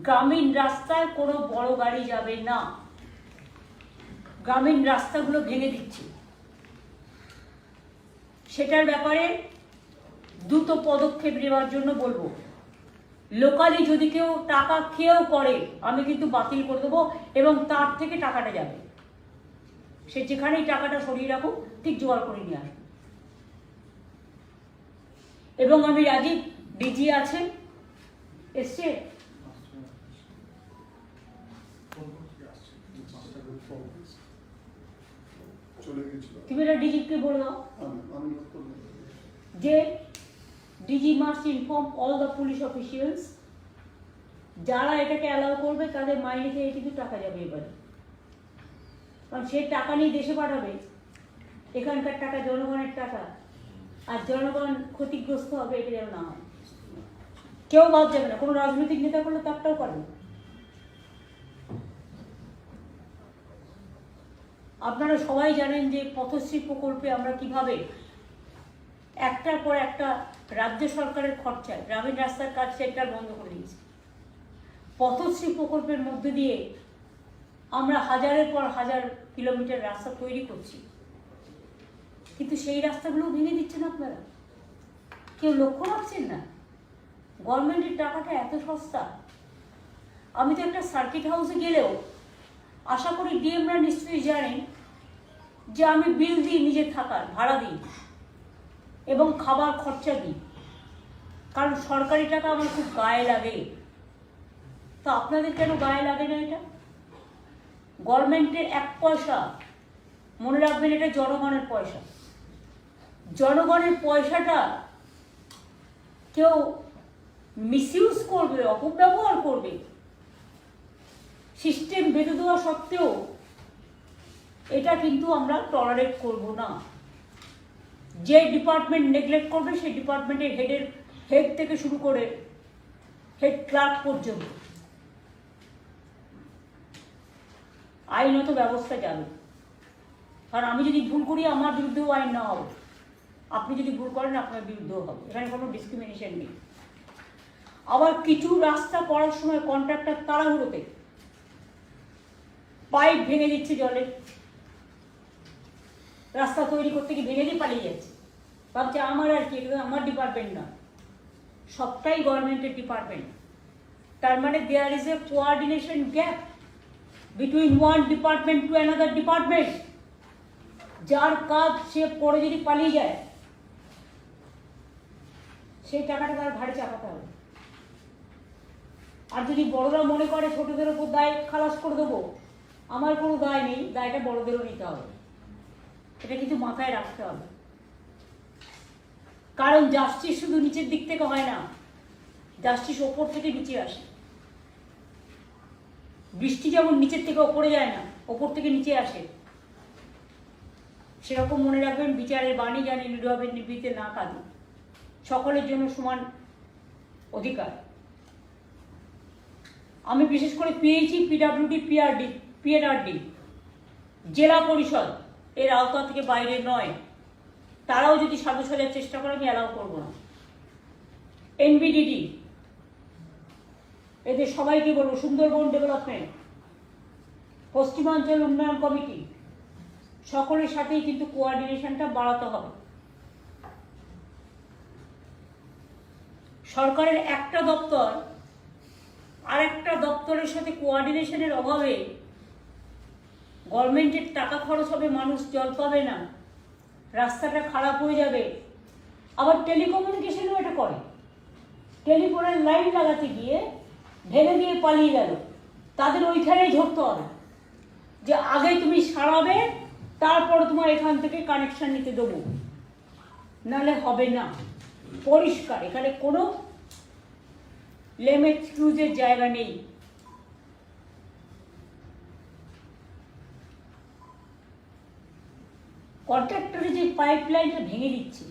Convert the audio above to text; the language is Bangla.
গ্রামীণ রাস্তায় কোনো বড় গাড়ি যাবে না। গ্রামীণ রাস্তাগুলো ভেঙে দিচ্ছে। সেটার ব্যাপারে দ্রুত পদক্ষেপ নেওয়ার জন্য বলব। লোকালি যদি কেউ টাকা খেয়েও করে, আমি কিন্তু বাতিল করে দেবো এবং তার থেকে টাকাটা যাবে। সে যেখানেই টাকাটা সরিয়ে রাখুক, ঠিক জোগাড় করে নিয়ে আসবে। এবং আমি রাজীব ডিজি আছেন? এসছে? চলে গেছিল তুমি এটা ডিজিকে বলে দাও। যে DG must inform all the police officials যারা এটাকে অ্যালাউ করবে তাদের মাইনে থেকে কিন্তু টাকা যাবে এবারে। কারণ সে টাকা নিয়ে দেশে পাঠাবে এখানকার টাকা জনগণের টাকা আর জনগণ ক্ষতিগ্রস্ত হবে এটা যেন না হয়। কেউ বাদ যাবে না কোনো রাজনৈতিক নেতা করলে তারটাও পারবে আপনারা সবাই জানেন যে পথশ্রী প্রকল্পে আমরা কীভাবে একটার পর একটা রাজ্য সরকারের খরচায় গ্রামীণ রাস্তার কাজ সেন্টার বন্ধ করে দিয়েছি। পথশ্রী প্রকল্পের মধ্যে দিয়ে আমরা হাজারের পর হাজার কিলোমিটার রাস্তা তৈরি করছি। কিন্তু সেই রাস্তাগুলো ভেঙে দিচ্ছেন আপনারা। কেউ লক্ষ্য রাখছেন না? গভর্নমেন্টের টাকাটা এত সস্তা। আমি তো একটা সার্কিট হাউসে গেলেও আশা করি ডিএমরা নিশ্চয়ই জানেন যে আমি বিল দিই নিজে থাকার, ভাড়া দিই। এবং খাবার খরচা দিই। কারণ সরকারি টাকা আমার খুব গায়ে লাগে। তো আপনাদের কেন গায়ে লাগে না এটা? গভর্নমেন্টের এক পয়সা, মনে রাখবেন এটা জনগণের পয়সা। জনগণের পয়সাটা কেউ মিসইউজ করবে, অপব্যবহার করবে। সিস্টেম বেঁধে দেওয়া সত্ত্বেও এটা কিন্তু আমরা টলারেট করব না। যে ডিপার্টমেন্ট নেগলেক্ট করবে, সেই ডিপার্টমেন্টের হেডের হেড থেকে শুরু করে হেড ক্লার্ক পর্যন্ত। আইনত ব্যবস্থা যাবে কারণ আমি যদি ভুল করি, আমার বিরুদ্ধেও আইন না হবে। আপনি যদি ভুল করেন, আপনার বিরুদ্ধেও হবে। এখানে কোনো ডিসক্রিমিনেশন নেই। আবার কিছু রাস্তা করার সময় কন্ট্রাক্টর তাড়াহুড়োতে পাইপ ভেঙে দিচ্ছে জলে। রাস্তা তৈরি করতে গিয়ে ভেঙে দিয়ে পালিয়ে যাচ্ছে। ভাবছে আমার আর কি তো আমার ডিপার্টমেন্ট না। সবটাই গভর্নমেন্টের ডিপার্টমেন্ট তার মানে there is a coordination gap between one department to another department যার কাজ সে পরে যদি পালিয়ে যায়, সেই টাকাটা তার ঘাড়ে চাপাতে হবে। আর যদি বড়রা মনে করে ছোটদের ওপর দায় খালাস করে দেবো, আমার কোনো দায় নেই, দায়টা বড়দেরও নিতে হবে। এটা কিন্তু মাথায় রাখতে হবে। কারণ জাস্টিস শুধু নিচের দিক থেকে হয় না জাস্টিস ওপর থেকে নিচে আসে। বৃষ্টি যেমন নিচের থেকে ওপরে যায় না, ওপর থেকে নিচে আসে। সেরকম মনে রাখবেন, বিচারের বাণী জানি নিরবে নিবৃতে না কাঁদে। সকলের জন্য সমান অধিকার। আমি বিশেষ করে পেয়েছি পিডাব্লিউডি পিআরডি পিএনআরডি জেলা পরিষদ। এর আওতা থেকে বাইরে নয়। তারাও যদি সাধু সাজার চেষ্টা করে, আমি অ্যালাউ করব না। এনবিডিডি এদের সবাইকে বলব, সুন্দরবন ডেভেলপমেন্ট পশ্চিমাঞ্চল উন্নয়ন কমিটি সকলের সাথেই কিন্তু কোয়ার্ডিনেশনটা বাড়াতে হবে। সরকারের একটা দপ্তর আর একটা দপ্তরের সাথে কোয়ার্ডিনেশনের অভাবে গভর্নমেন্টের টাকা খরচ হবে, মানুষ জল পাবে না। রাস্তাটা খারাপ হয়ে যাবে। আবার টেলিকমিউনিকেশনও এটা করে। টেলিফোনের লাইন লাগাতে গিয়ে ভেঙে দিয়ে পালিয়ে গেল। তাদের ওইখানেই ধরতে হবে। যে আগে তুমি সারাবে, তারপর তোমার এখান থেকে কানেকশন নিতে দেবো। নাহলে হবে না। পরিষ্কার। এখানে কোনো লেমেট ক্রুজের জায়গা নেই। কন্ট্রাক্টরে যে পাইপ লাইনটা ভেঙে দিচ্ছে